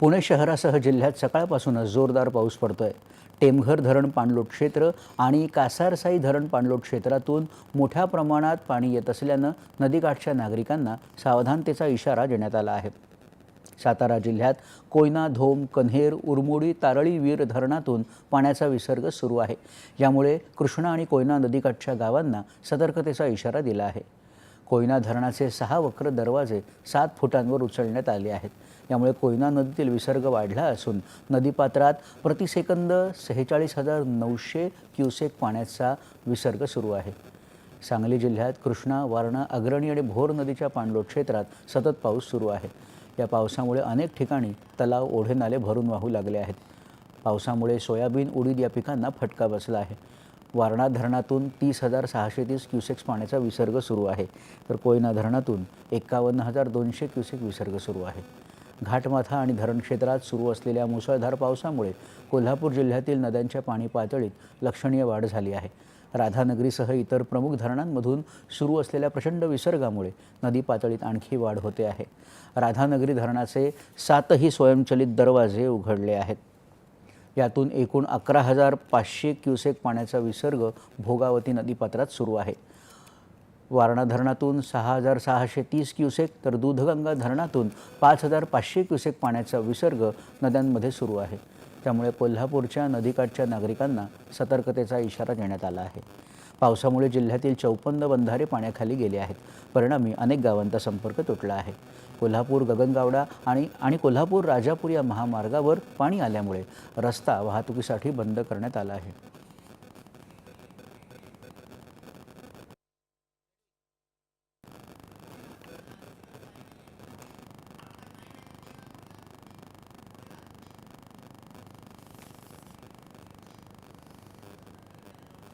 पुणे शहरासह जिल्ह्यात सकाळपासूनच जोरदार पाऊस पडतोय. टेमघर धरण पाणलोट क्षेत्र आणि कासारसाई धरण पाणलोट क्षेत्रातून मोठ्या प्रमाणात पाणी येत असल्यानं नदीकाठच्या नागरिकांना सावधानतेचा इशारा देण्यात आला आहे. सातारा जिल्ह्यात कोयना धोम कन्हेर उरमोडी तारळी वीर धरणातून पाण्याचा विसर्ग सुरू आहे. यामुळे कृष्णा आणि कोयना नदीकाठच्या गावांना सतर्कतेचा इशारा दिला आहे. कोयना धरणाचे सहा वक्र दरवाजे सात फुटांवर उचलण्यात आले आहेत. यामुळे कोयना नदीतील विसर्ग वाढला असून नदीपात्रात प्रतिसेकंद सेहेचाळीस हजार नऊशे क्युसेक पाण्याचा विसर्ग सुरू आहे. सांगली जिल्ह्यात कृष्णा वारणा अग्रणी आणि भोर नदीच्या पाणलोट क्षेत्रात सतत पाऊस सुरू आहे. या पावसामुळे अनेक ठिकाणी तलाव ओढे नाले भरून वाहू लागले आहेत. पावसामुळे सोयाबीन उडीद या पिकांना फटका बसला आहे. वारणा धरणातून तीस हजार सहाशे तीस क्युसेक्स पाण्याचा विसर्ग सुरू आहे. तर कोयना धरणातून एकावन्न हजार दोनशे क्युसेक विसर्ग सुरू आहे. घाटमाथा आणि धरण क्षेत्रात सुरू असलेल्या मुसळधार पावसामुळे कोल्हापूर जिल्ह्यातील नद्यांच्या पाणी पातळीत लक्षणीय वाढ झाली आहे. राधानगरीसह इतर प्रमुख धरणांमधून सुरू असलेल्या प्रचंड विसर्गामुळे नदी पातळीत आणखी वाढ होते आहे. राधानगरी धरणाचे सातही स्वयंचलित दरवाजे उघडले आहेत. यातून एकूण अकरा हजार पाचशे क्युसेक पाण्याचा विसर्ग भोगावती नदीपात्रात सुरू आहे. वारणा धरणातून सहा हजार सहाशे तीस क्युसेक तर दूधगंगा धरणातून पाच हजार पाचशे क्युसेक पाण्याचा विसर्ग नद्यांमध्ये सुरू आहे. त्यामुळे कोल्हापूरच्या नदीकाठच्या नागरिकांना सतर्कतेचा इशारा देण्यात आला आहे. पावसामुळे जिल्ह्यातील चौपन्न बंधारे पाण्याखाली गेले आहेत. परिणामी अनेक गावांचा संपर्क तुटला आहे. कोल्हापूर गगनगावडा आणि आणि कोल्हापूर राजापूर या महामार्गावर पाणी आल्यामुळे रस्ता वाहतुकीसाठी बंद करण्यात आला आहे.